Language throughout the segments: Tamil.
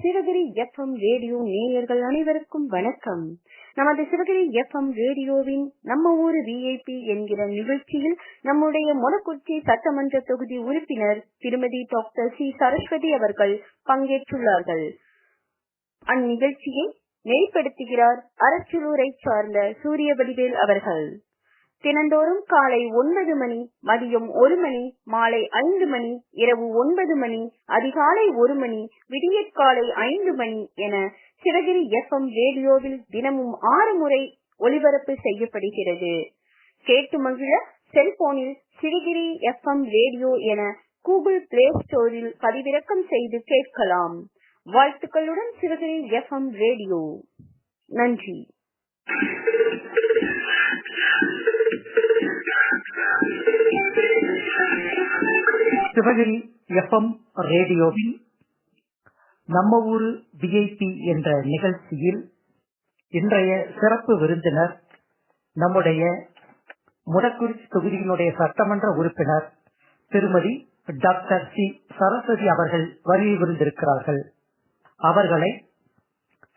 சிவகிரி எஃப்எம் ரேடியோ நேயர்கள் அனைவருக்கும் வணக்கம். நமது சிவகிரி எஃப்எம் ரேடியோவின் நம்ம ஊரு விஐபி என்கிற நிகழ்ச்சியில் நம்முடைய மொடக்குச்சி சட்டமன்ற தொகுதி உறுப்பினர் திருமதி டாக்டர் சி. சரஸ்வதி அவர்கள் பங்கேற்றுள்ளார்கள். அந்நிகழ்ச்சியை நெறிப்படுத்துகிறார் அரச்சலூரை சார்ந்த சூரிய வடிவேல் அவர்கள். தினந்தோறும் காலை ஒன்பது மணி மதியம் ஒரு மணி மாலை ஐந்து மணி இரவு ஒன்பது மணி அதிகாலை ஒரு மணி விடியற்காலை ஐந்து மணி என சிவகிரி எஃப்எம் ரேடியோவில் தினமும் ஆறு முறை ஒலிபரப்பு செய்யப்படுகிறது. கேட்டு மகிழ செல்போனில் சிவகிரி எஃப்எம் ரேடியோ என கூகுள் பிளே ஸ்டோரில் பதிவிறக்கம் செய்து கேட்கலாம். வாழ்த்துக்களுடன் சிவகிரி எஃப்எம் ரேடியோ. நன்றி. சிவகிரி எஃப்எம் ரேடியோவில் நம்ம ஊரு விஐபி என்ற நிகழ்ச்சியில் இன்றைய சிறப்பு விருந்தினர் நம்முடைய முடக்குறிச்சி தொகுதியினுடைய சட்டமன்ற உறுப்பினர் திருமதி டாக்டர் சி. சரஸ்வதி அவர்கள் வருகை விருந்திருக்கிறார்கள். அவர்களை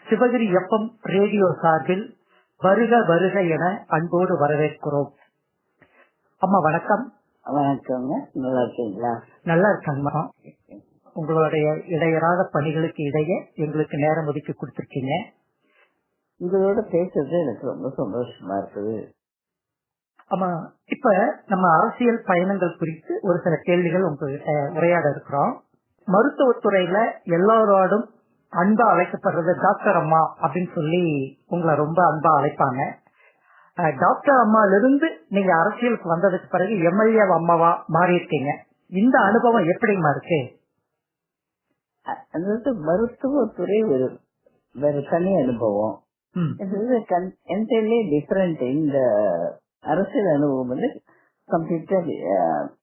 சிவகிரி எஃப்எம் ரேடியோ சார்பில் வருக வருக என அன்போடு வரவேற்கிறோம். அம்மா வணக்கம். வணக்கங்க நல்லா இருக்கீங்களா? நல்லா இருக்காங்கம்மா உங்களுடைய இடையராத பணிகளுக்கு இடையே எங்களுக்கு நேரம் ஒதுக்கி கொடுத்திருக்கீங்க. உங்களோட பேசுறது எனக்கு ரொம்ப சந்தோஷமா இருக்குது. ஆமா இப்ப நம்ம அரசியல் பயணங்கள் குறித்து ஒரு சில கேள்விகள் உங்ககிட்ட உரையாட இருக்கிறோம். மருத்துவத்துறையில எல்லாரோடும் அன்பா அழைக்கப்படுறது டாக்டர் அம்மா அப்படின்னு சொல்லி உங்களை ரொம்ப அன்பா அழைப்பாங்க. டாக்டர் அம்மால இருந்து நீங்க அரசியலுக்கு வந்ததுக்கு பிறகு எம்எல்ஏ அம்மாவா மாறி இருக்கீங்க இந்த அனுபவம் எப்படிமா இருக்கு? அதாவது மருத்துவத்துறை ஒரு வேற தனி அனுபவம். என்டையர்லி டிஃபரெண்ட் இந்த அரசியல் அனுபவம் வந்து கம்ப்ளீட்டா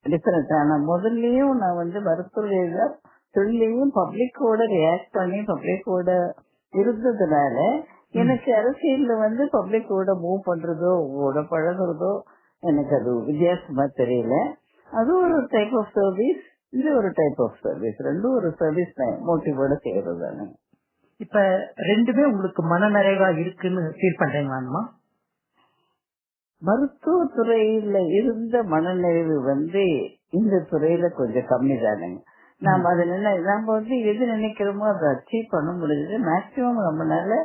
டிஃபரெண்ட் ஆனா முதல்லயும் நான் வந்து மருத்துவ தொழிலையும் பப்ளிக்கோட ரியாக்ட் பண்ணி பப்ளிக்கோட இருந்ததுனால எனக்கு அரசியல்ல வந்து பப்ளிக்கோட மூவ் பண்றதோ உங்களோட பழகுறதோ எனக்கு அது வித்தியாசமா தெரியல. அது ஒரு டைப் ஆஃப் சர்வீஸ் இது ஒரு டைப் ஆஃப் சர்வீஸ் ரெண்டும் ஒரு சர்வீஸ் மோட்டிவோட செய்யறது தானே. இப்ப ரெண்டுமே உங்களுக்கு மனநிறைவா இருக்குன்னு ஃபீல் பண்றீங்களாம்மா மருத்துவத்துறையில இருந்த மனநிறைவு வந்து இந்த துறையில கொஞ்சம் கம்மி தானுங்க நாம அது நினை நாம வந்து எது நினைக்கிறோமோ அதை அச்சீவ் பண்ண முடியுது மேக்சிமம் நம்மளால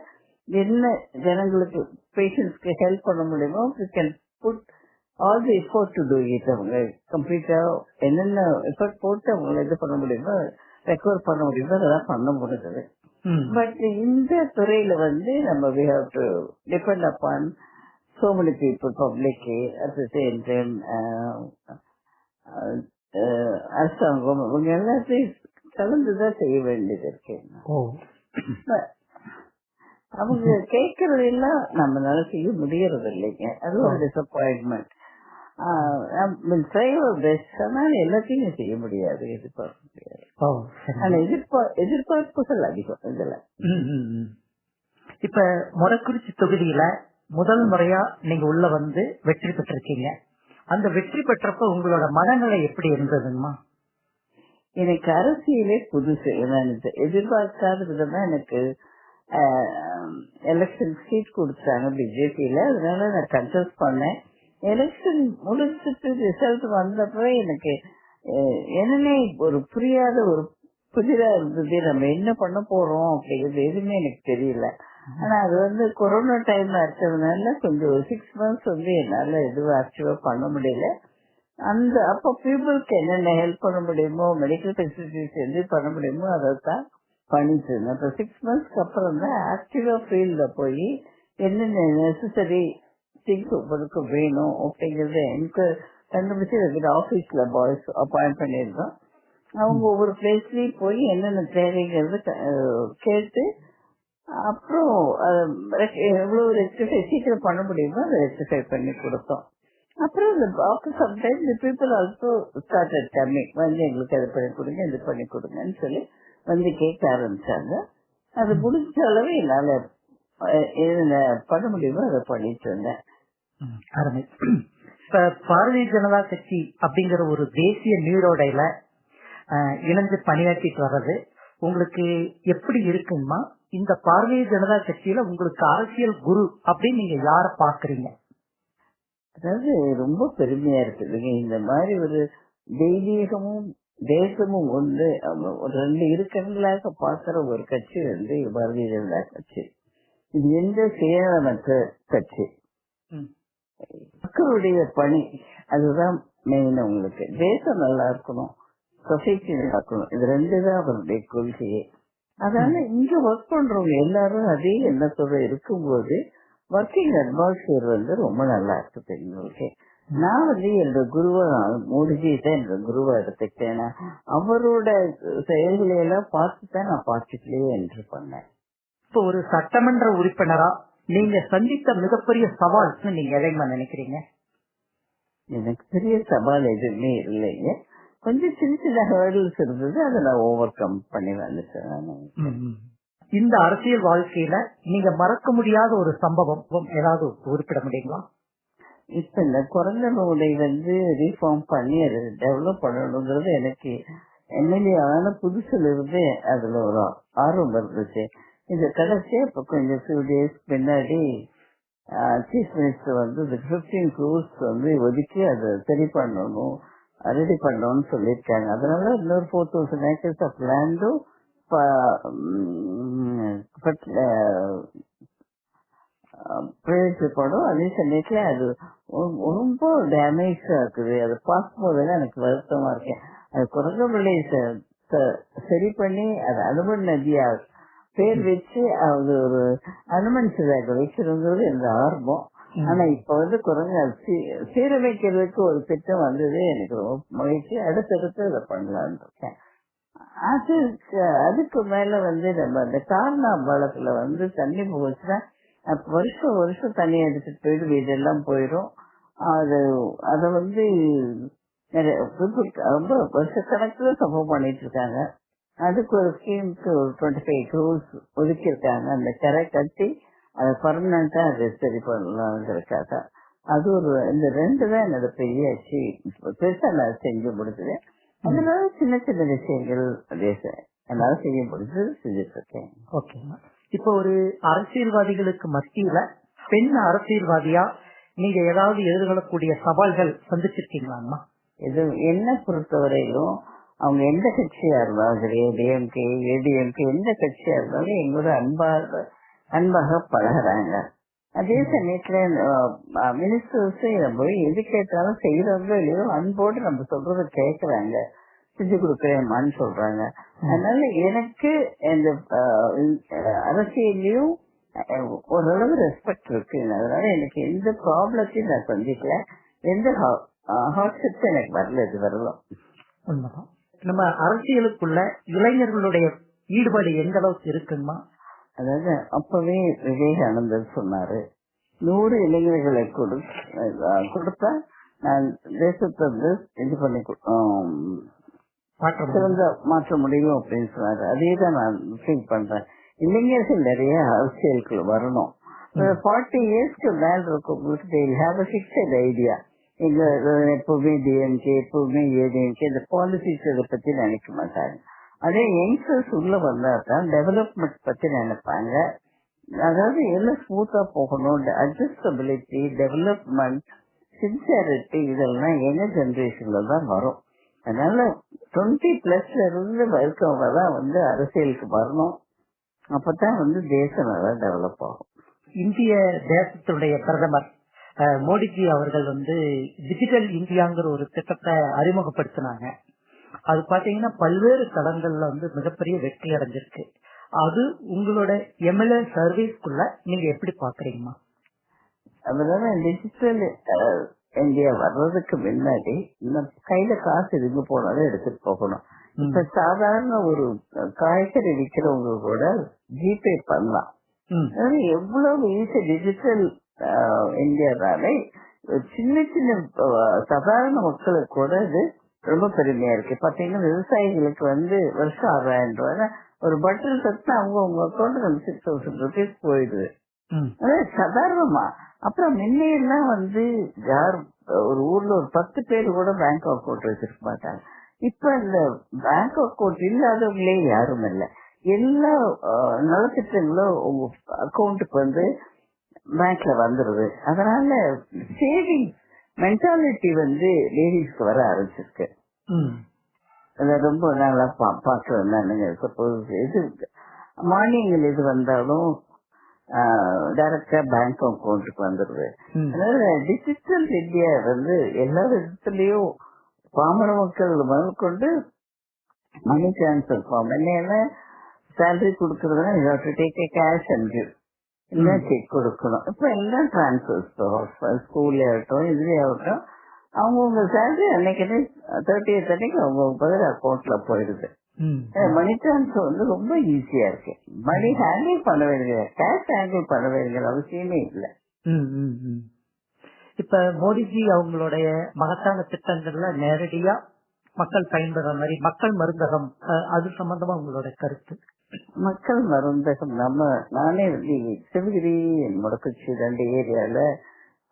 என்ன ஜனங்களுக்கு பேஷண்ட்ஸ்க்கு ஹெல்ப் பண்ண முடியுமோ we can put all the effort to do it அவங்க கம்ப்ளீட்டா என்னென்ன எஃபர்ட் போட்டு அவங்களை இது பண்ண முடியுமோ ரெக்கவர் பண்ண முடியுமோ அதெல்லாம் பண்ண முடியுது பட் இந்த துறையில வந்து நம்ம we have to depend upon so many people public at the same time அரசாங்கம் இவங்க எல்லாத்தையும் கலந்துதான் செய்ய வேண்டியது இருக்கு. அவங்க கேட்கறது எல்லாம் நம்மளால செய்ய முடியறது இல்லைங்க அது ஒரு டிசப்பாயின்மெண்ட் ஆனால் எல்லாத்தையும் செய்ய முடியாது எதிர்பார்க்க முடியாது. ஆனா எதிர்பார் எதிர்பார்ப்புகள் அதிகம் இதுல. இப்ப மொடக்குறிச்சி தொகுதியில முதல் முறையா நீங்க உள்ள வந்து வெற்றி பெற்றிருக்கீங்க. அந்த வெற்றி பெற்றப்ப உங்களோட மனநிலை எப்படி இருந்ததுங்கம்மா? எனக்கு அரசியலே புதுசு. எதிர்பார்க்காத விதமா எனக்கு எலெக்ஷன் சீட் கொடுத்தாங்க பிஜேபியில அதனால நான் கன்சல்ட் பண்ணேன். எலெக்ஷன் முடிச்சுட்டு ரிசல்ட் வந்தப்ப எனக்கு என்னன்னே ஒரு புரியாத ஒரு புதிரா இருந்தது. நம்ம என்ன பண்ண போறோம் அப்படிங்கிறது எதுவுமே எனக்கு தெரியல. ஆனா அது வந்து கொரோனா டைம்ல இருக்கிறதுனால கொஞ்சம் சிக்ஸ் மந்த்ஸ் வந்து என்னால எதுவும் ஆக்டிவா பண்ண முடியல. அந்த அப்போ பீப்புளுக்கு என்னென்ன ஹெல்ப் பண்ண முடியுமோ மெடிக்கல் ஃபெசிலிட்டிஸ் எது பண்ண முடியுமோ அதை தான் பண்ணிட்டு இருந்தேன் அப்புறம் சிக்ஸ் மந்த்ஸ்க்கு அப்புறம் தான் ஆக்டிவா ஃபீல்டில் போய் என்னென்ன நெசசரி திங்ஸ் உங்களுக்கு வேணும் அப்படிங்கறத எனக்கு கண்டுபிடிச்சு இருக்கிற ஆபீஸ்ல பாய்ஸ் அப்பாயிண்ட் பண்ணியிருந்தோம் அவங்க ஒவ்வொரு பிளேஸ்லயும் போய் என்னென்ன தேவைங்கிறது கேட்டு அப்புறம் அஹ், எவ்வளவு ரெக்டிஃபை சீக்கிரம் பண்ண முடியுமோ அதை ரெக்டிஃபை பண்ணி கொடுத்தோம். அப்புறம் ஆஃப்டர் சம்டைம் இந்த பீப்புள் ஆல்சோ ஸ்டார்டட் கம்மி வந்து எங்களுக்கு அது பண்ணி கொடுங்க இது பண்ணி கொடுங்கன்னு சொல்லி வந்து கேட்க ஆரம்பிச்சாங்க. அது முடிஞ்ச அளவு என்னால பண்ண முடியுமோ அதை பண்ணிட்டு இருந்தேன். அருமை. பாரதிய ஜனதா கட்சி அப்படிங்கிற ஒரு தேசிய நீரோடையில இணைந்து பணியாற்றிட்டு வர்றது உங்களுக்கு எப்படி இருக்குமா இந்த பாரதிய ஜனதா கட்சியில உங்களுக்கு அரசியல் குரு அப்படின்னு நீங்க யார பாக்குறீங்க அதாவது ரொம்ப பெருமையா இருக்குதுங்க. இந்த மாதிரி ஒரு தெய்வீகமும் தேசமும் ஒன்று ரெண்டு இருக்கங்களாக பார்க்கிற ஒரு கட்சி வந்து பாரதிய ஜனதா கட்சி. இது எந்த சுயநலமற்ற கட்சி. மக்களுடைய பணி அதுதான் மெயின் உங்களுக்கு. தேசம் நல்லா இருக்கணும் சொசைட்டி நல்லா இருக்கணும். இது ரெண்டு தான் அவருடைய கொள்கையே. அதனால இங்க ஒர்க் பண்றவங்க எல்லாரும் அதே எண்ணத்தோட இருக்கும்போது ஒர்க்கிங் அட்மாஸ்பியர் வந்து ரொம்ப நல்லா இருக்குது எங்களுக்கு நான் வந்து என்னோட குருவா மோடிஜி தான் என்னோட குருவா எடுத்துக்கிட்டேன் அவரோட செயல்களை எல்லாம் பார்த்து தான் நான் பார்த்துக்கலையே என்று பண்ணேன் இப்போ ஒரு சட்டமன்ற உறுப்பினரா நீங்க சந்தித்த மிகப்பெரிய சவால்னு நீங்க எதைமா நினைக்கிறீங்க? எனக்கு பெரிய சவால் எதுவுமே இல்லைங்க. கொஞ்சம் சின்ன சின்ன ஹேர்டல்ஸ் இருந்தது. அதை நான் ஓவர் கம் பண்ணி வந்துட்டேன். இந்த அரசியல் வாழ்க்கையில நீங்க மறக்க முடியாத ஒரு சம்பவம் ஏதாவது குறிப்பிட முடியுங்களா? இப்ப இந்த குறைந்த நூலை வந்து ரீஃபார்ம் பண்ணி அது டெவலப் பண்ணணுங்கிறது எனக்கு எம்எல்ஏ ஆன புதுசுல இருந்து அதுல ஒரு ஆர்வம் இருந்துச்சு. இந்த கடைசியா இப்ப கொஞ்சம் ஃபியூ டேஸ் பின்னாடி சீஃப் மினிஸ்டர் வந்து இந்த பிப்டீன் க்ரூஸ் வந்து ஒதுக்கி அதை சரி பண்ணணும் ரெடி பண்ணணும்னு சொல்லியிருக்காங்க. அதனால இன்னொரு ஃபோர் தௌசண்ட் ஏக்கர்ஸ் ஆஃப் லேண்டும் பிரயோஜனப்படும் அதே சமயத்துல அது ரொம்ப டேமேஜ் இருக்குது. அதை பார்க்கும்போது எனக்கு வருத்தமா இருக்கேன். அது குரங்கபிள்ளை சரி பண்ணி அது அனுமன் நதியா பேர் வச்சு அது ஒரு அனுமன் சிதாக வைக்கணுங்கிறது எனக்கு ஆர்வம். ஆனா இப்ப வந்து குரங்கு சீரமைக்கிறதுக்கு ஒரு திட்டம் வந்தது. எனக்கு ரொம்ப மகிழ்ச்சி. அடுத்தடுத்து அதை பண்ணலாம்னு இருக்கேன். அதுக்கு அதுக்கு மேல வந்து நம்ம அந்த காரணா பாலத்துல வந்து தண்ணி போச்சுன்னா வருஷம் வருஷம் தண்ணி எடுத்துட்டு போயிட்டு இதெல்லாம் போயிடும் அது அத வந்து நிறைய people ரொம்ப வருஷக்கணக்கில் சம்பவம் பண்ணிட்டு இருக்காங்க அதுக்கு ஒரு ஸ்கீமுக்கு ஒரு டுவெண்ட்டி ஃபைவ் க்ரோஸ் ஒதுக்கியிருக்காங்க. அந்த கரை கட்டி அதை பர்மனண்டா அதை சரி பண்ணலாங்கிறதுக்காக அது ஒரு இந்த ரெண்டு தான் என்னோட பெரிய பெருசா நான் செஞ்சு முடிச்சது. அதனால சின்ன சின்ன விஷயங்கள் அதே என்னால செய்ய முடிஞ்சது செஞ்சுட்டு இருக்கேன். ஓகேங்க இப்போ ஒரு அரசியல்வாதிகளுக்கு மத்தியில பெண் அரசியல்வாதியா? நீங்க ஏதாவது எதிர்கொள்ளக்கூடிய சவால்கள் சந்திச்சிருக்கீங்களாம்மா? இது என்ன பொறுத்தவரையிலும் அவங்க எந்த கட்சியா இருந்தாலும் சரி டிஎம்கே ஏடிஎம்கே எந்த கட்சியா இருந்தாலும் எங்களோட அன்பாக அன்பாக பழகுறாங்க. அதே சமயத்துல மினிஸ்டர்ஸ் நம்ம எது கேட்டாலும் செய்யறவங்க இல்லையோ அன்போடு நம்ம சொல்றத கேக்குறாங்க. செஞ்சு கொடுக்கறேம்மான்னு சொல்றாங்க. அதனால எனக்கு இந்த அரசியலையும் ஓரளவு ரெஸ்பெக்ட் இருக்கு. அதனால எனக்கு எந்த ப்ராப்ளத்தையும் நான் சந்திக்கல. எந்த ஹாட்ஸ்அப்ஸ் எனக்கு வரல இது வரலாம் உண்மைதான். நம்ம அரசியலுக்குள்ள இளைஞர்களுடைய ஈடுபாடு எந்த அளவுக்கு இருக்குங்கம்மா அதாவது அப்பவே விவேகானந்தர் சொன்னாரு நூறு இளைஞர்களை கொடுத்தா நான் தேசத்தை இது பண்ணி சிறந்த மாற்ற முடியும் அப்படின்னு சொன்னாரு அதே தான் நான் ஃபீல் பண்றேன். இளைஞர்கள் நிறைய அரசியலுக்குள்ள வரணும். ஃபார்ட்டி இயர்ஸ்க்கு மேல a fixed ஐடியா எங்க எப்பவுமே டிஎம்கே எப்பவுமே ஏடிஎம்கே இந்த பாலிசிஸ் இதை பத்தி நினைக்க மாட்டாங்க. அதே யங்ஸ்டர்ஸ் உள்ள வந்தா தான் டெவலப்மெண்ட் பத்தி நினைப்பாங்க. அதாவது எல்லாம் ஸ்மூத்தா போகணும் அட்ஜஸ்டபிலிட்டி டெவலப்மெண்ட் சின்சியாரிட்டி இதெல்லாம் எங்க ஜெனரேஷன்ல தான் வரும். அதனால டுவெண்ட்டி பிளஸ்ல இருந்து இருக்கவங்க தான் வந்து அரசியலுக்கு வரணும். அப்பதான் வந்து தேசம் நல்லா டெவலப் ஆகும். இந்திய தேசத்துடைய பிரதமர் மோடிஜி அவர்கள் வந்து டிஜிட்டல் இந்தியாங்கிற ஒரு திட்டத்தை அறிமுகப்படுத்தினாங்க. அது பாத்தீங்கன்னா பல்வேறு தளங்கள்ல வந்து மிகப்பெரிய வெற்றி அடைஞ்சிருக்கு. அது உங்களோட எம்எல்ஏ சர்வீஸ்க்குள்ள நீங்க எப்படி பாக்குறீங்கம்மா? அதனால டிஜிட்டல் இந்தியா வர்றதுக்கு முன்னாடி நம்ம கையில காசு இருந்து போனாலும் எடுத்துட்டு போகணும். இப்ப சாதாரண ஒரு காய்கறி விற்கிறவங்க கூட ஜிபே பண்ணலாம். எவ்வளவு ஈஸி டிஜிட்டல் இந்தியானாலே சின்ன சின்ன சாதாரண மக்களுக்கு கூட இது ரொம்ப பெருமையா இருக்கு. பாத்தீங்கன்னா விவசாயிகளுக்கு வந்து வருஷம் ஆறாயிரம் ரூபாய் ஒரு பட்டில் தட்டு அவங்க உங்க அக்கௌண்ட் வந்து சிக்ஸ் தௌசண்ட் ருபீஸ் போயிடுது. சாதாரணமா. அப்புறம் முன்னையெல்லாம் வந்து யார் ஒரு ஊர்ல ஒரு பத்து பேர் கூட பேங்க் அக்கௌண்ட் வச்சிருக்க மாட்டாங்க இப்ப இந்த பேங்க் அக்கௌண்ட் இல்லாதவங்களே யாரும் இல்ல. எல்லா நலத்திட்டங்களும் உங்க அக்கௌண்ட்டுக்கு வந்து பேங்க்ல வந்துருது. அதனால சேவிங் மென்டாலிட்டி வந்து லேடிஸ்க்கு வர ஆரம்பிச்சிருக்கு. அதை ரொம்ப நல்லா பாக்குறேன் நானுங்க சப்போஸ் இது மார்னிங்ல இது வந்தாலும் டைரக்டா பேங்க் அக்கௌண்ட்டுக்கு வந்துருது. ம். அதனால டிஜிட்டல் இந்தியா வந்து எல்லா விதத்துலயும் பாமர மக்கள் முதல் கொண்டு மணி டிரான்ஸ்பர் ஃபார்ம் என்ன salary கொடுக்கறதுனா you to take a cash and give இல்ல செக் கொடுக்கணும். இப்ப எல்லாம் டிரான்ஸ்பர் ஸ்கூல்ல ஆகட்டும் இதுலயே ஆகட்டும் அவங்கவுங்க சேலரி அன்னைக்கு தேர்ட்டி அன்னைக்கு அவங்க பதில் அக்கௌண்ட்ல போயிடுது. ம். மணி டிரான்ஸ்பர் வந்து ரொம்ப ஈஸியா இருக்கு. மணி ஹேண்டில் பண்ண வேண்டிய கேஷ் ஹேண்டில் பண்ண வேண்டிய அவசியமே இல்லை. இப்ப மோடிஜி அவங்களுடைய மகத்தான திட்டங்கள்ல நேரடியா மக்கள் பயன்படுற மாதிரி மக்கள் மருந்தகம் அது சம்பந்தமா உங்களோட கருத்து? மக்கள் மருந்தகம் நம்ம நானே வந்து சிவகிரி முடக்குச்சி ரெண்டு ஏரியால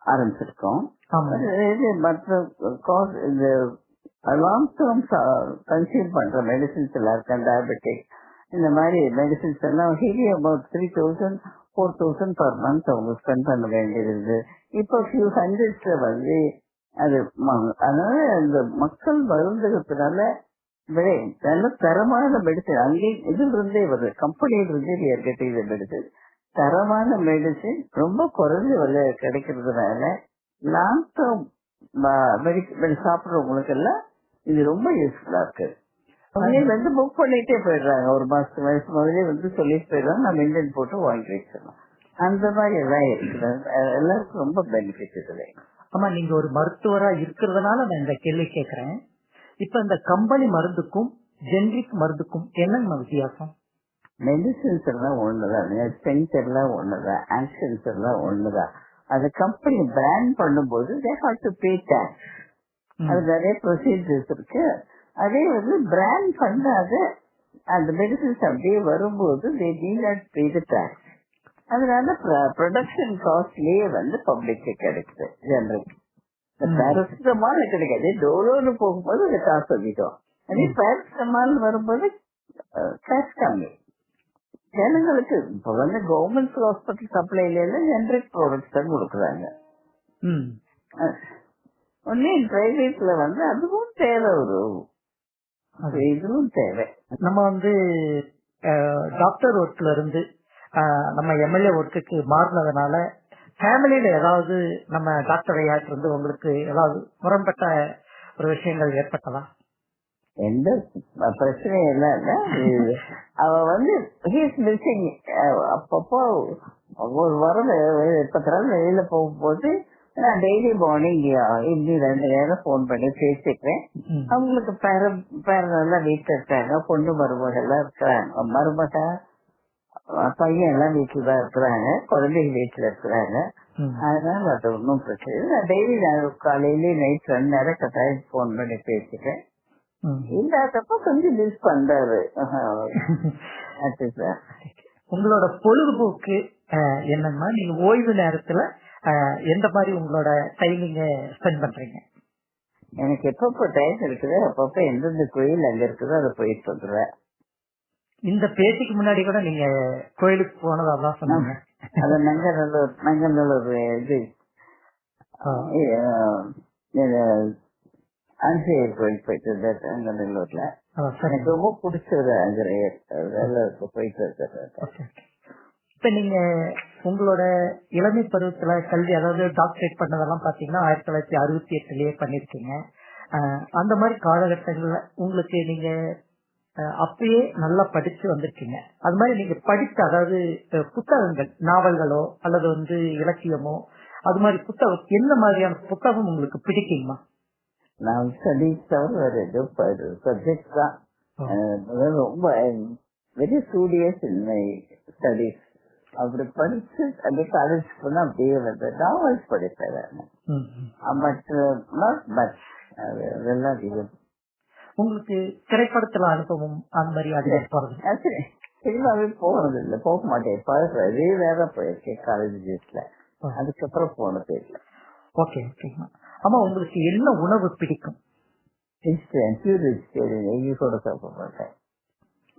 ஆரம்பிச்சிருக்கோம். மற்ற இந்த லாங் டேர்ம் கன்சியூம் பண்ற மெடிசின்ஸ் எல்லாம் இருக்கேன் டயபெட்டிக் இந்த மாதிரி மெடிசின்ஸ் எல்லாம் heavy about three thousand four thousand per month அவங்க ஸ்பெண்ட் பண்ண வேண்டியது. இப்போ ஃபியூ ஹண்ட்ரட்ஸ்ல வந்து அது அதனால அந்த மக்கள் மருந்துகிறதுனால விலை நல்ல தரமான மெடிசன் அங்கே இதுல இருந்தே வருது. கம்பெனியில இருந்தே we are மெடிசன் தரமான மெடிசின் ரொம்ப குறைஞ்ச விலை கிடைக்கிறதுனால லாங் டேர்ம் சாப்பிட்றவங்களுக்கு சாப்பிடுறவங்களுக்கு எல்லாம் இது ரொம்ப யூஸ்ஃபுல்லா இருக்கு. அவங்களே வந்து புக் பண்ணிட்டே போயிடுறாங்க. ஒரு மாசத்து வயசு முதலே வந்து சொல்லிட்டு போயிடுறாங்க. நம்ம இந்தியன் போட்டு வாங்கி வச்சிடலாம். அந்த மாதிரி எல்லாம் இருக்குது. எல்லாருக்கும் ரொம்ப பெனிஃபிட் இதுல ஆமா நீங்க ஒரு மருத்துவரா இருக்கிறதுனால நான் இந்த கேள்வி கேட்கிறேன் இப்ப இந்த கம்பெனி மருந்துக்கும் ஜெனரிக் மருந்துக்கும் என்னங்க வித்தியாசம்? மெடிசின்ஸ் எல்லாம் ஒண்ணுதான். ஸ்ட்ரென்த் எல்லாம் ஒண்ணுதான். ஆக்ஷன்ஸ் எல்லாம் ஒண்ணுதான். அது கம்பெனி பிராண்ட் பண்ணும்போது they have to pay tax. அது நிறைய ப்ரொசீஜர்ஸ் இருக்கு. அதே வந்து பிராண்ட் பண்ணாத அந்த மெடிசின்ஸ் அப்படியே வரும்போது they need not pay the tax அதனால ப்ரொடக்ஷன் காஸ்ட்லயே வந்து பப்ளிக்கு கிடைக்குது ஜெனரல் ம். பேரசிட்டமால் கிடைக்காது. டோலோன்னு போகும்போது அது காசு அதிகம் அதே பேரசிட்டமால் வரும்போது காசு கம்மி. ஜனங்களுக்கு இப்ப வந்து கவர்மெண்ட் ஹாஸ்பிட்டல் சப்ளைல எல்லாம் ஜெனரிக் ப்ராடக்ட்ஸ் தான் கொடுக்குறாங்க. ம் ஒன்லி பிரைவேட்ல வந்து அதுவும் தேவை ஒரு. இதுவும் தேவை. நம்ம வந்து டாக்டர் ஒர்க்ல இருந்து நம்ம எம்எல்ஏ ஒர்க்குக்கு மாறினதுனால ஃபேமிலியில ஏதாவது நம்ம டாக்டர் ஐயாட்டு இருந்து உங்களுக்கு ஏதாவது முரண்பட்ட ஒரு விஷயங்கள் ஏற்பட்டதா? எந்த பிரச்சனையும் இல்ல அவ வந்து அப்பப்போ ஒரு வாரம் பத்து நாள் வெளியில போகும்போது நான் டெய்லி மார்னிங் இப்படி ரெண்டு நேரம் போன் பண்ணி பேசிக்கிறேன். அவங்களுக்கு பேர பேரெல்லாம் வீட்டுல இருக்காங்க பொண்ணு மருமகள் எல்லாம் இருக்கிறாங்க மருமக பையன் எல்லாம் வீட்டுல தான் இருக்கிறாங்க குழந்தைங்க வீட்டுல இருக்கிறாங்க. அதனால அது ஒன்றும் பிரச்சனை இல்லை. நான் டெய்லி நான் காலையிலேயே நைட் ரெண்டு நேரம் கட்டாயம் போன் பண்ணி பேசிக்கிறேன். இல்லாதப்ப கொஞ்சம் மிஸ் பண்றாரு. உங்களோட பொழுதுபோக்கு என்னன்னா நீங்க ஓய்வு நேரத்துல எந்த மாதிரி உங்களோட டைமிங்க ஸ்பெண்ட் பண்றீங்க? எனக்கு எப்பப்போ டைம் இருக்குது அப்பப்போ எந்தெந்த கோயில் அங்க இருக்குதோ அதை போயிட்டு வந்துடுவேன் இந்த பேட்டிக்கு முன்னாடி கூட நீங்க கோயிலுக்கு போனதா தான் சொன்னீங்க. அது நங்கநல்லூர் நங்கநல்லூர் இது. ஆஞ்சநேயர் கோயில் போயிட்டு இருந்தேன் நங்கநல்லூர்ல. எனக்கு ரொம்ப பிடிச்சது ஆஞ்சநேயர் போயிட்டு okay. இப்ப நீங்க உங்களோட இளமை பருவத்துல கல்வி அதாவது டாக்டரேட் பண்ணதெல்லாம் பாத்தீங்கன்னா ஆயிரத்தி தொள்ளாயிரத்தி அறுபத்தி எட்டுலயே பண்ணிருக்கீங்க. அந்த மாதிரி காலகட்டங்கள்ல உங்களுக்கு நீங்க அப்பயே நல்லா படிச்சு வந்திருக்கீங்க. அது மாதிரி நீங்க படித்த அதாவது புத்தகங்கள் நாவல்களோ அல்லது வந்து இலக்கியமோ அது மாதிரி புத்தகம் எந்த மாதிரியான புத்தகம் உங்களுக்கு பிடிக்குமா? நான் ஸ்டடிஸ் தவிர வேற சப்ஜெக்ட் தான் ரொம்ப very studious in my studies அப்படி படிச்சு அப்படியே காலேஜ் போனா அப்படியே வந்து நாவல்ஸ் படிப்பேன். பட் நாட் அதெல்லாம் உங்களுக்கு திரைப்படத்துல அனுபவம் அந்த மாதிரி அது போறது? ஆக்சுவலி சினிமாவே போனது இல்லை போக மாட்டேன். இதே வேற போயிருக்கேன் காலேஜ் டேஸ்ல அதுக்கப்புறம் போனது இல்லை. ஓகே ஓகேங்க ஆமா உங்களுக்கு என்ன உணவு பிடிக்கும்? வெஜிடேரியன் பியூர் வெஜிடேரியன் எங்கி கூட சாப்பிட மாட்டேன்.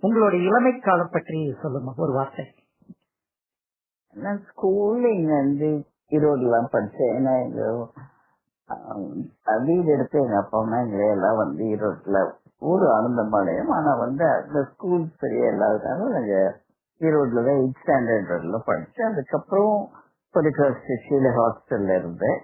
உங்களோட இளமை காலம் பற்றி சொல்லுமா ஒரு வார்த்தை? நான் ஸ்கூல்ல இங்க வந்து ஈரோடுலாம் படிச்சேன். ஏன்னா எங்க வீடு எடுத்து எங்க அப்பா அம்மா எங்களை எல்லாம் வந்து ஈரோட்ல ஊர் ஆனந்தமாலயம் ஆனா வந்து அந்த ஸ்கூல் சரியா இல்லாததால நாங்க ஈரோட்ல தான் எயிட் ஸ்டாண்டர்ட் வரலாம் படிச்சேன். அதுக்கப்புறம் ஹோலிகாஸ் ஹாஸ்டல்ல இருந்தேன்.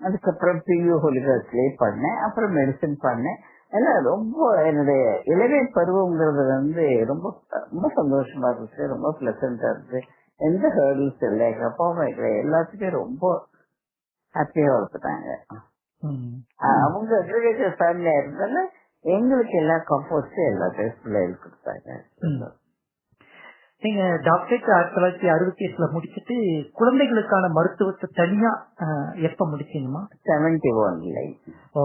அதுக்கப்புறம் பியூ ஹோலிகாஸ்லயே பண்ணேன். அப்புறம் மெடிசன் பண்ணேன். எல்லாம் ரொம்ப என்னுடைய இளவே பருவங்கிறது வந்து ரொம்ப ரொம்ப சந்தோஷமா இருந்துச்சு. ரொம்ப பிளசண்டா இருந்துச்சு. எந்த ஹேர்டில்ஸ் இல்லை. எங்க அப்பா அம்மா எங்களை எல்லாத்துக்கும் ரொம்ப ஹாப்பியா வளர்த்துட்டாங்க. அவங்க அக்ரிகல்ச்சர் ஃபேமிலியா இருந்தால எங்களுக்கு எல்லா கம்போஸ்ட் எல்லா பிள்ளைகளுக்கு கொடுத்தாங்க. நீங்க டாக்டரேட் ஆயிரத்தி தொள்ளாயிரத்தி அறுபத்தி எட்டுல முடிச்சிட்டு குழந்தைகளுக்கான மருத்துவத்தை தனியா எப்ப முடிச்சீங்கம்மா? செவன்டி ஒன்ல ஓ.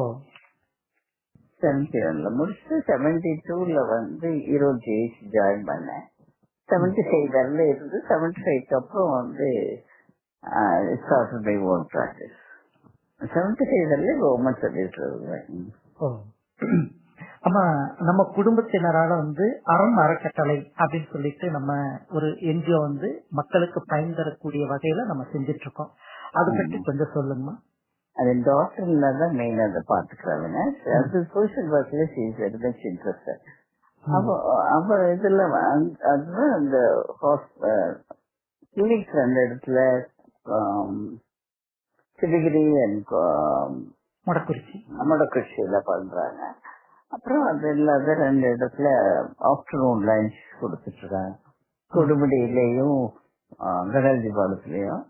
செவன்டி ஒன்ல முடிச்சுட்டு செவன்டி டூல வந்து ஈரோடு ஜெயிச்சு ஜாயின் பண்ணேன். செவன்டி ஃபைவ் வரல இருந்து செவன்டி ஃபைவ்க்கு அப்புறம் வந்து start by own practice seventy five வரல கவர்மெண்ட் சர்வீஸ்ல இருந்தேன் ஆமா நம்ம குடும்பத்தினரால வந்து அறம் அறக்கட்டளை அப்படின்னு சொல்லிட்டு நம்ம ஒரு என்ஜிஓ வந்து மக்களுக்கு பயன் தரக்கூடிய வகையில நம்ம செஞ்சுட்டு இருக்கோம் அதை பற்றி கொஞ்சம் சொல்லுங்கம்மா. அது டாக்டர்ல தான் மெயின் அதை பாத்துக்கிறாங்க அது சோசியல் ஒர்க்ல சீஸ் வெரி மச் இன்ட்ரெஸ்ட் அப்போ அப்ப இதுல அதுதான் அந்த கிளினிக்ஸ் அந்த இடத்துல சிவகிரி அண்ட் முடக்குறிச்சி. அமடக்குச்சியில பண்றாங்க. அப்புறம் அது இல்லாத ரெண்டு இடத்துல ஆஃப்டர்நூன் லஞ்ச் கொடுத்துட்டு இருக்காங்க கொடுமுடியிலையும் கடாஜி பாலத்திலையும்.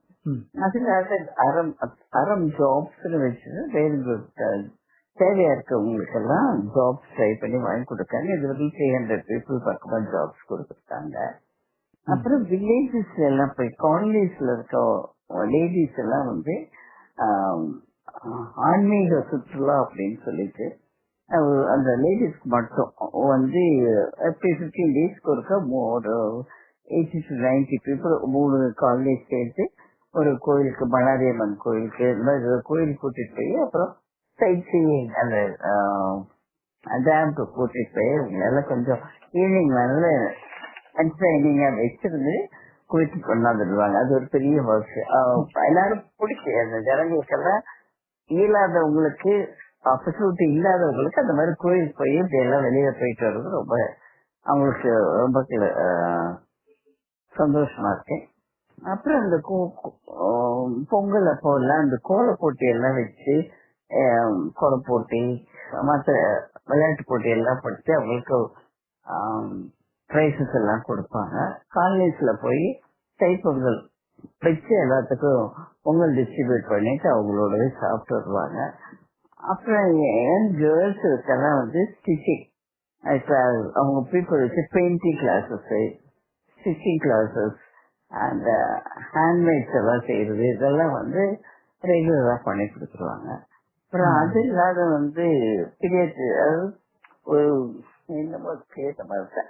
அதுக்காக அறம் அறம் ஜாப்ஸ் வச்சு வெரி குட் தேவையா இருக்கவங்களுக்கு எல்லாம் ஜாப்ஸ் ட்ரை பண்ணி வாங்கி கொடுக்காங்க. இது வரைக்கும் த்ரீ ஹண்ட்ரட் பீப்புள் பக்கமா ஜாப்ஸ் கொடுத்துருக்காங்க. அப்புறம் வில்லேஜஸ்ல எல்லாம் போய் காலனிஸ்ல இருக்க லேடிஸ் எல்லாம் வந்து ஆன்மீக சுற்றுலா அப்படின்னு சொல்லிட்டு அந்த லேடிஸ்க்கு மட்டும். வந்து பிப்டீன் டேஸ்க்கு ஒருக்கா ஒரு எயிட்டி டு நைன்டி பீப்புள் மூணு காலனிஸ் சேர்த்து ஒரு கோயிலுக்கு மணாரியம்மன் கோயிலுக்கு இந்த மாதிரி கோயிலுக்கு கூட்டிட்டு போய் அப்புறம் சைட் அது அந்த டேம்க்கு கூட்டிட்டு போய் உங்களால கொஞ்சம் ஈவினிங் வந்து என்டர்டைனிங்கா வச்சிருந்து கூட்டிட்டு கொண்டாந்துடுவாங்க அது ஒரு பெரிய ஒர்க் எல்லாரும் பிடிக்கும் அந்த ஜனங்களுக்கெல்லாம் இயலாதவங்களுக்கு ஆப்பர்ச்சுனிட்டி இல்லாதவங்களுக்கு அந்த மாதிரி கோயிலுக்கு போய் இப்படி எல்லாம் வெளியில போயிட்டு வர்றது ரொம்ப அவங்களுக்கு ரொம்ப சந்தோஷமா இருக்கு அப்புறம் இந்த பொங்கல் அப்போ எல்லாம் இந்த கோல போட்டி எல்லாம் வச்சு ஆம், போட்டி மற்ற விளையாட்டு போட்டி எல்லாம் படிச்சு அவங்களுக்கு பிரைசஸ் எல்லாம் கொடுப்பாங்க. காலேஜில் போய் தைப்பொங்கல் வச்சு எல்லாத்துக்கும் பொங்கல் டிஸ்ட்ரிபியூட் பண்ணிட்டு அவங்களோடவே சாப்பிட்டு வருவாங்க. அப்புறம் என் கேர்ள்ஸ் இருக்கெல்லாம் வந்து ஸ்டிச்சிங் அவங்க பீப்புள் வச்சு பெயிண்டிங் கிளாஸஸ் ஸ்டிச்சிங் கிளாஸஸ் அந்த ஹேண்ட்மேட்ஸ் எல்லாம் செய்யறது இதெல்லாம் வந்து ரெகுலராக பண்ணி கொடுத்துருவாங்க. அப்புறம் அது இல்லாத வந்து ஒரு என்னமோ கேட்ட மாதிரி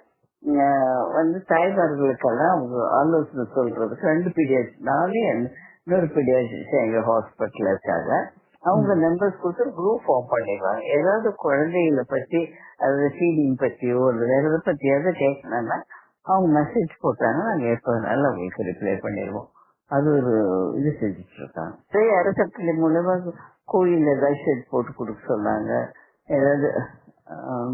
வந்து தாய்மார்களுக்கெல்லாம் அவங்க ஆலோசனை சொல்றதுக்கு ரெண்டு பீரியட் நானே இன்னொரு பீரியட் எங்க ஹாஸ்பிட்டல் இருக்காங்க. அவங்க நம்பர்ஸ் கொடுத்து குரூப் ஃபார்ம் பண்ணிடுவாங்க. ஏதாவது குழந்தைகளை பத்தி அதாவது ஃபீடிங் பத்தியோ இல்லை வேற எதை பத்தியாவது கேட்கணும்னா அவங்க மெசேஜ் போட்டாங்க நாங்க எப்ப வேணாலும் அவங்களுக்கு ரிப்ளை பண்ணிடுவோம். அது ஒரு இது செஞ்சுட்டு இருக்காங்க. சரி அறக்கட்டளை மூலமா கோயில் ஏதாவது ஷெட் போட்டு கொடுக்க சொன்னாங்க. ஏதாவது um,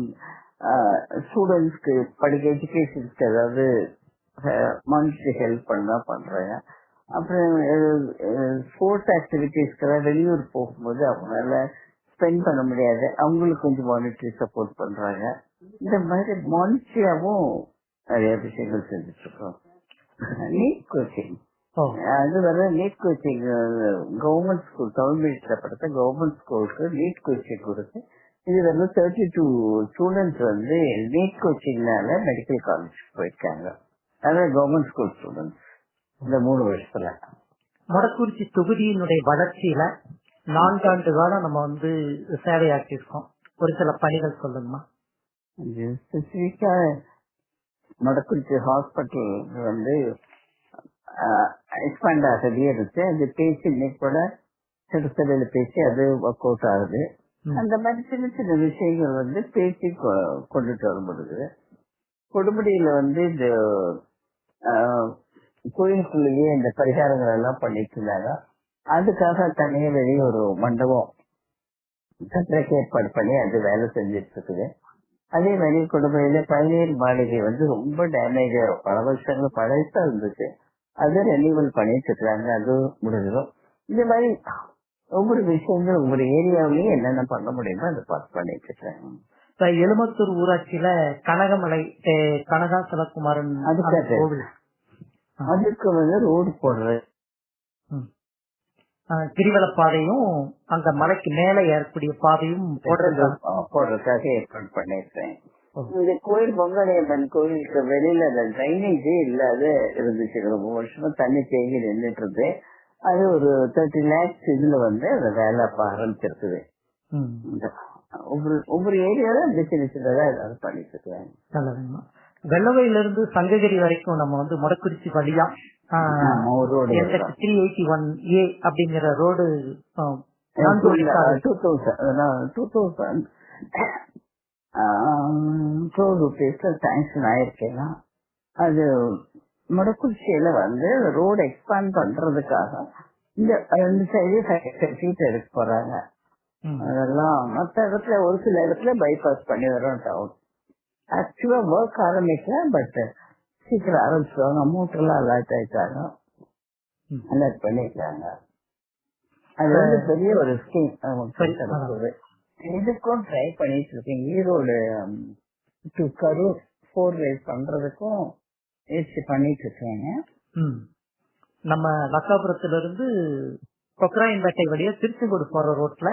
uh, ஸ்டூடெண்ட்ஸ்க்கு படிக்க எஜுகேஷனுக்கு ஏதாவது uh, மந்த்லி ஹெல்ப் பண்ணா பண்றேன். அப்புறம் ஸ்போர்ட்ஸ் ஆக்டிவிட்டிஸ்க்கெல்லாம் uh, வெளியூர் போகும்போது அவங்களால ஸ்பெண்ட் பண்ண முடியாது. அவங்களுக்கு கொஞ்சம் மானிட்டரி சப்போர்ட் பண்றாங்க. இந்த மாதிரி மானிட்டரியாவும் நிறைய விஷயங்கள் செஞ்சுட்டு இருக்கோம். நீட் கோச்சிங் அது வர NEET coaching government school Tamil மீடியத்துல படித்த கவர்மெண்ட் ஸ்கூலுக்கு நீட் கோச்சிங் கொடுத்து இது வந்து தேர்ட்டி டூ ஸ்டூடெண்ட்ஸ் வந்து நீட் கோச்சிங்னால மெடிக்கல் காலேஜ் போயிருக்காங்க அதாவது கவர்மெண்ட் ஸ்கூல் ஸ்டூடெண்ட்ஸ் இந்த மூணு வருஷத்துல மொடக்குறிச்சி தொகுதியினுடைய வளர்ச்சியில நான்காண்டு காலம் நம்ம வந்து சேவையாற்றிருக்கோம் ஒரு சில பணிகள் சொல்லுங்கம்மா ஸ்பெசிபிக்கா மடக்குறிச்சி ஹாஸ்பிட்டல் வந்து எக்ஸ்பேண்ட் ஆகவே இருக்கு அது பேசி இன்னைக்கு கூட சிறுத்தலையில பேசி அது ஒர்க் அவுட் ஆகுது. அந்த மாதிரி சின்ன சின்ன விஷயங்கள் வந்து பேசி கொண்டுட்டு வர முடியுது கொடுமுடியில வந்து இந்த கோயிலுக்குள்ளேயே இந்த பரிகாரங்கள் எல்லாம் பண்ணிட்டு இருந்தாங்க அதுக்காக தனியா வெளியே ஒரு மண்டபம் கட்டுறக்கு ஏற்பாடு பண்ணி அது வேலை செஞ்சுட்டு இருக்குது அதே மாதிரி கொடுமையில பழனியர் மாளிகை வந்து ரொம்ப டேமேஜ் பல வருஷங்கள் பழசா இருந்துச்சு. அது ரெனிவல் பண்ணிட்டு இருக்காங்க அது முடிஞ்சிடும் இந்த மாதிரி ஒவ்வொரு விஷயங்கள் ஒவ்வொரு ஏரியாவிலயும் என்னென்ன பண்ண முடியுமோ அதை பார்த்து பண்ணிட்டு இருக்காங்க இப்ப எலுமத்தூர் ஊராட்சியில கனகமலை கனகா சிவகுமாரன் அதுக்கு வந்து ரோடு போடுறது. ம். அஹ், கிரிவலப்பாதையும் அந்த மலைக்கு மேல ஏறக்கூடிய பாதையும் போடுறது. போடுறதுக்காக ஏற்பாடு பண்ணிருக்கேன். இந்த கோயில் பொங்கலையம்மன் கோயிலுக்கு வெளியில அந்த ட்ரைனேஜே இல்லாத இருந்துச்சு. ரொம்ப வருஷமா தண்ணி தேங்கி நின்றுட்டு இருந்து அது ஒரு தேர்ட்டி லேக்ஸ் இதுல வந்து அந்த வேலை ஆரம்பிச்சிருக்குது. ஒவ்வொரு ஒவ்வொரு ஏரியால சின்ன சின்னதா ஏதாவது பண்ணிட்டு இருக்காங்க. வெள்ளவையில இருந்து சங்ககிரி வரைக்கும் நம்ம வந்து முடக்குறிச்சி வழியா த்ரீ எயிட்டி ஒன் ஏ அப்படிங்கிற road two thousand two thousand four ருபீஸ்ல sanction ஆயிருக்கேன்னா அது முடக்குறிச்சியில வந்து ரோடு எக்ஸ்பாண்ட் பண்றதுக்காக இந்த ரெண்டு சைடு ஃபீட் எடுக்க போறாங்க. அதெல்லாம் மத்த இடத்துல ஒரு சில இடத்துல பைபாஸ் பண்ணி வரோம் டவுன் ஆக்சுவலா ஒர்க் ஆரம்பிக்கல பட் சீக்கிரம் ஆரம்பிச்சிருவாங்க. அமௌண்ட் எல்லாம் அலாட் ஆயிட்டாங்க. ம். அலாட் பண்ணிருக்காங்க. அது வந்து பெரிய ஒரு ஸ்கீம் இதுக்கும் ட்ரை பண்ணிட்டு இருக்கேன் Erode to Karur four ways பண்றதுக்கும் முயற்சி பண்ணிட்டு இருக்கேங்க. நம்ம லக்காபுரத்துல இருந்து கொக்கராயன்பேட்டை வழியா திருச்செங்கோடு போற ரோட்ல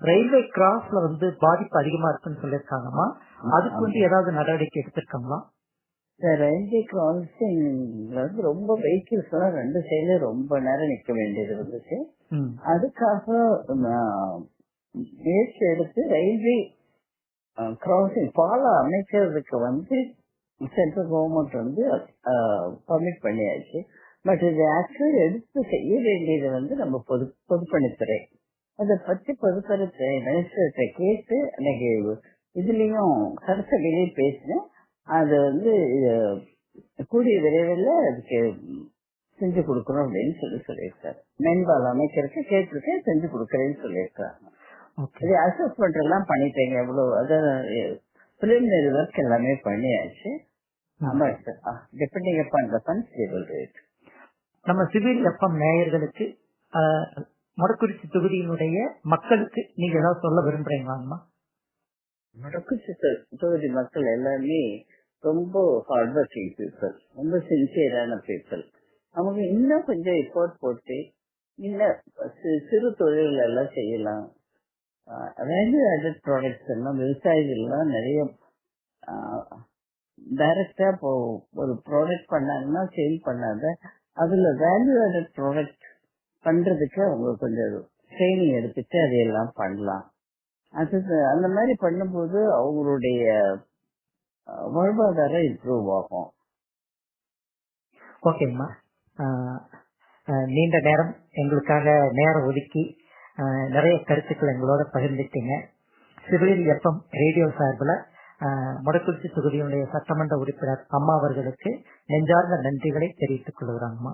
ரயில்வே கிராஸ்ல வந்து பாதிப்பு அதிகமா இருக்குன்னு சொல்லியிருக்காங்கம்மா. அதுக்கு வந்து ஏதாவது நடவடிக்கை எடுத்திருக்காங்களா? ரயில்வே கிராசிங் வந்து ரொம்ப வெஹிக்கிள்ஸ் எல்லாம் ரெண்டு சைடுல ரொம்ப நேரம் நிக்க வேண்டியது இருந்துச்சு. அதுக்காக முயற்சி எடுத்து ரயில்வே கிராசிங் பாலம் அமைக்கிறதுக்கு வந்து சென்ட்ரல் கவர்மெண்ட் வந்து பர்மிட் பண்ணியாச்சு. பட் இது ஆக்சுவலி எடுத்து செய்ய வேண்டியது வந்து நம்ம பொது பொதுப்பணித்துறை. அதை பத்தி பொதுப்பணித்துறை மினிஸ்டர்கிட்ட கேட்டு அன்னைக்கு இதுலயும் சரசபையிலையும் பேசினேன். அது வந்து கூடிய விரைவில் அதுக்கு செஞ்சு கொடுக்கணும் அப்படின்னு சொல்லி சொல்லியிருக்காரு. மென்பால் அமைக்கிறதுக்கு கேட்டிருக்கேன் செஞ்சு கொடுக்குறேன்னு சொல்லியிருக்காங்க இது அசஸ்மெண்ட் எல்லாம் பண்ணிட்டேங்க எவ்வளவு அதான் பிலிமினரி ஒர்க் எல்லாமே பண்ணியாச்சு. Depending upon the funds rate நம்ம சிவில் எஃப்எம் நேயர்களுக்கு மொடக்குறிச்சி தொகுதியினுடைய மக்களுக்கு நீங்க ஏதாவது சொல்ல விரும்புறீங்களாங்கம்மா வடக்குச்சி தொகுதி மக்கள் எல்லாமே ரொம்ப ஹார்ட் ஒர்க்கிங் பீப்புள் ரொம்ப சின்சியரான பீப்புள் அவங்க இன்னும் கொஞ்சம் எஃபோர்ட் போட்டு இன்னும் சிறு தொழில்கள் எல்லாம் செய்யலாம். வேல்யூ ஆடட் ப்ராடக்ட்ஸ் எல்லாம் விவசாயிகள்லாம் நிறைய டைரக்டா இப்போ ஒரு ப்ராடக்ட் பண்ணாங்கன்னா சேல் பண்ணாத அதுல வேல்யூ ஆடட் ப்ராடக்ட் பண்றதுக்கு அவங்க கொஞ்சம் ட்ரைனிங் எடுத்துட்டு அதையெல்லாம் பண்ணலாம். அது அந்த மாதிரி பண்ணும்போது அவங்களுடைய வாழ்வாதாரம் இம்ப்ரூவ் ஆகும். ஓகேம்மா நீண்ட நேரம் எங்களுக்காக நேரம் ஒதுக்கி நிறைய கருத்துக்கள் எங்களோட பகிர்ந்துட்டீங்க சிவில் எஃப்எம் ரேடியோ சார்பில் முடக்குறிச்சி தொகுதியினுடைய சட்டமன்ற உறுப்பினர் அம்மா அவர்களுக்கு நெஞ்சார்ந்த நன்றிகளை தெரிவித்துக் கொள்கிறாங்கம்மா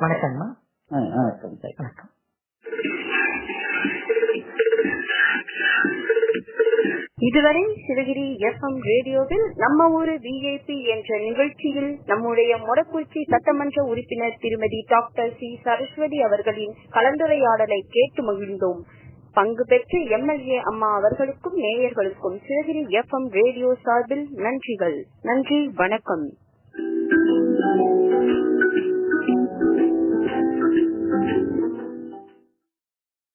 வணக்கம்மா. ஆ, வணக்கம் சரி. வணக்கம். இதுவரை சிவகிரி எஃப்எம் ரேடியோவில் நம்ம ஊரு விஐபி என்ற நிகழ்ச்சியில் நம்முடைய மொடக்குறிச்சி சட்டமன்ற உறுப்பினர் திருமதி டாக்டர் சி சரஸ்வதி அவர்களின் கலந்துரையாடலை கேட்டு மகிழ்ந்தோம். பங்கு பெற்ற எம்எல்ஏ அம்மா அவர்களுக்கும் நேயர்களுக்கும் சிவகிரி எஃப்எம் ரேடியோ சார்பில் நன்றிகள். நன்றி வணக்கம்.